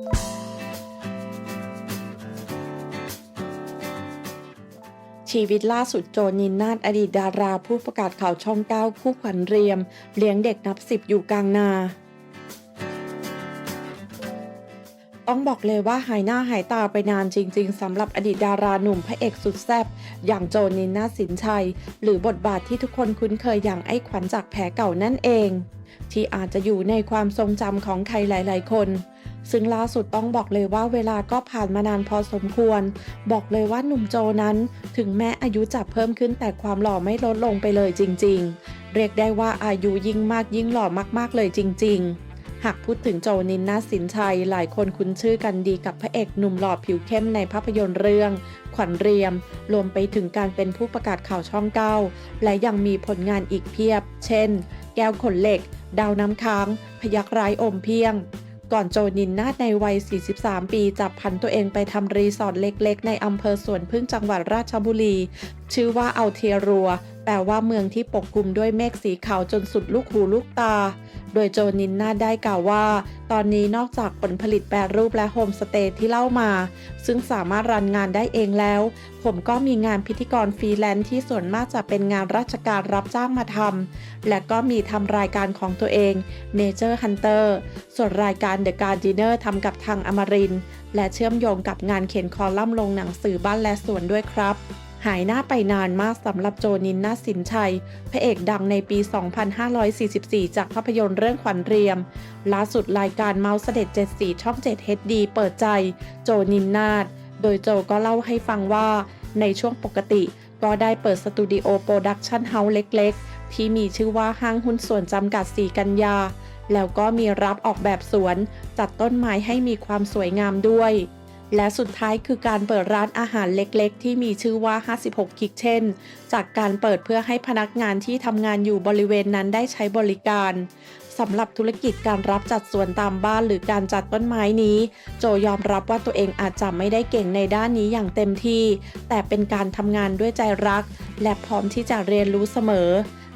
ชีวิตล่าสุดโจนินนาฏอดีตดาราผู้ประกาศข่าวช่องเก้าคู่ขวัญเรียม เลี้ยงเด็กนับสิบอยู่กลางนา ต้องบอกเลยว่าหายหน้าหายตาไปนานจริง ๆสำหรับอดีตดาราหนุ่มพระเอกสุดแซ่บอย่างโจนินนาสินชัย หรือบทบาทที่ทุกคนคุ้นเคยอย่างไอ้ขวัญจากแผลเก่านั่นเอง ที่อาจจะอยู่ในความทรงจำของใครหลาย ๆ คน ซึ่งล่าสุดต้องบอกเลยว่าเวลาก็ผ่านมานานพอสมควร บอกเลยว่าหนุ่มโจนั้น ถึงแม้อายุจะเพิ่มขึ้นแต่ความหล่อไม่ลดลงไปเลยจริง ๆ เรียกได้ว่าอายุยิ่งมากยิ่งหล่อมากๆเลยจริง ๆหากพูดถึงโจนินนาสินชัย หลายคนคุ้นชื่อกันดีกับพระเอกหนุ่มหล่อผิวเข้มในภาพยนตร์เรื่อง ขวัญเรียม รวมไปถึงการเป็นผู้ประกาศข่าวช่องเก้าและยังมีผลงานอีกเพียบ เช่น แก้วขนเหล็ก ดาวน้ำค้าง พยักร้ายอมเพียง ก่อนโจนินนาถในวัย 43 ปี จับพันตัวเองไปทำรีสอร์ทเล็กๆ ในอำเภอสวนพึ่งจังหวัดราชบุรี ชื่อว่าเอาเทียรัว แปลว่าเมืองที่ปกคลุมด้วยเมฆสีขาวจนสุดลูกหูลูกตา โดยโจนินนาได้กล่าวว่า ตอนนี้นอกจากผลผลิตแปรรูปและโฮมสเตย์ที่เล่ามา ซึ่งสามารถรันงานได้เองแล้ว ผมก็มีงานพิธีกรฟรีแลนซ์ที่ส่วนมากจะเป็นงานราชการรับจ้างมาทำ และก็มีทำรายการของตัวเอง Nature Hunter ส่วนรายการ The Gardener ทำกับทางอมรินและเชื่อมโยงกับงานเขียนคอลัมน์ลงหนังสือบ้านและสวนด้วยครับ หายหน้าไปนานมากสำหรับโจนินนาสินชัย พระเอกดังในปี 2544 จากภาพยนตร์เรื่องขวัญเรียม ล่าสุดรายการเมาส์เสด็จ7สีช่อง 7 HD เปิดใจ โจนินนาถโดยโจก็เล่าให้ฟังว่าในช่วงปกติ ก็ได้เปิดสตูดิโอโปรดักชันเฮาส์เล็กๆ ที่มีชื่อว่าห้างหุ้นส่วนจำกัดสีกันยา แล้วก็มีรับออกแบบสวน จัดต้นไม้ให้มีความสวยงามด้วย และสุดท้ายคือการเปิดร้านอาหารเล็กๆ ที่มีชื่อว่า 56คิกเช่น จากการเปิดเพื่อให้พนักงานที่ทำงานอยู่บริเวณนั้นได้ใช้บริการสำหรับธุรกิจการรับจัดสวนตามบ้านหรือการจัดต้นไม้นี้ โจยอมรับว่าตัวเองอาจจะไม่ได้เก่งในด้านนี้อย่างเต็มที่ แต่เป็นการทำงานด้วยใจรัก และพร้อมที่จะเรียนรู้เสมอ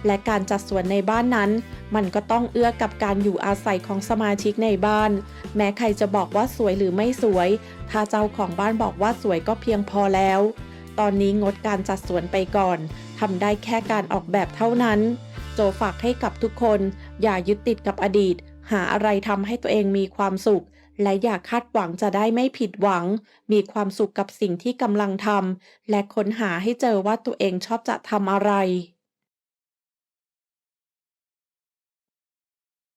และการจัดสวนในบ้านนั้น มันก็ต้องเอื้อกับการอยู่อาศัยของสมาชิกในบ้าน แม้ใครจะบอกว่าสวยหรือไม่สวย ถ้าเจ้าของบ้านบอกว่าสวยก็เพียงพอแล้ว ตอนนี้งดการจัดสวนไปก่อนทำได้แค่การออกแบบเท่านั้น โจฝากให้กับทุกคน อย่ายึดติดกับอดีต หาอะไรทำให้ตัวเองมีความสุข และอย่าคาดหวังจะได้ไม่ผิดหวัง มีความสุขกับสิ่งที่กำลังทำและค้นหาให้เจอว่าตัวเองชอบจะทำอะไร